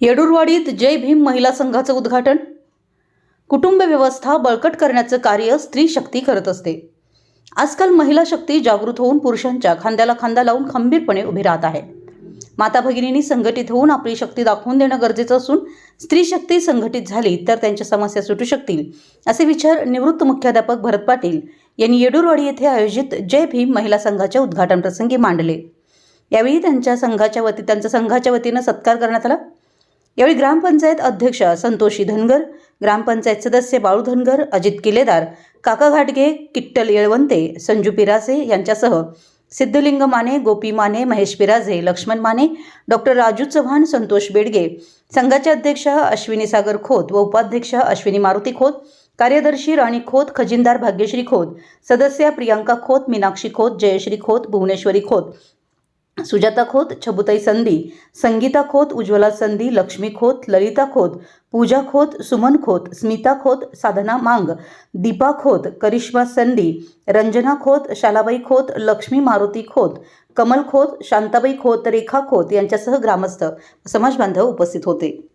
येडूरवाडीत जय भीम महिला संघाचं उद्घाटन. कुटुंब व्यवस्था बळकट करण्याचं कार्य स्त्री शक्ती करत असते. आजकाल महिला शक्ती जागृत होऊन पुरुषांच्या खांद्याला खांदा लावून खंबीरपणे उभी राहत आहे. माता भगिनींनी संघटित होऊन आपली शक्ती दाखवून देणं गरजेचं असून स्त्री शक्ती संघटित झाली तर त्यांच्या समस्या सुटू शकतील असे विचार निवृत्त मुख्याध्यापक भरत पाटील यांनी येडूरवाडी येथे आयोजित जय भीम महिला संघाच्या उद्घाटन प्रसंगी मांडले. यावेळी त्यांच्या संघाच्या वती त्यांच्या संघाच्या वतीनं सत्कार करण्यात आला. यावेळी ग्रामपंचायत अध्यक्ष संतोषी धनगर ग्रामपंचायत सदस्य बाळू धनगर अजित किलेदार काका घाटगे किट्टल येळवंते संजू पिरासे यांच्यासह सिद्धलिंग माने गोपी माने महेश पिराजे लक्ष्मण माने डॉक्टर राजू चव्हाण संतोष बेडगे संघाचे अध्यक्ष अश्विनी सागर खोत व उपाध्यक्ष अश्विनी मारुती खोत कार्यदर्शी राणी खोत खजिनदार भाग्यश्री खोत सदस्या प्रियांका खोत मीनाक्षी खोत जयश्री खोत भुवनेश्वरी खोत सुजाता खोत छबुताई संधी संगीता खोत उज्ज्वला संधी लक्ष्मी खोत ललिता खोत पूजा खोत सुमन खोत स्मिता खोत साधना मांग दीपा खोत करिश्मा संधी रंजना खोत शालाबाई खोत लक्ष्मी मारुती खोत कमल खोत शांताबाई खोत रेखा खोत यांच्यासह ग्रामस्थ समाजबांधव उपस्थित होते.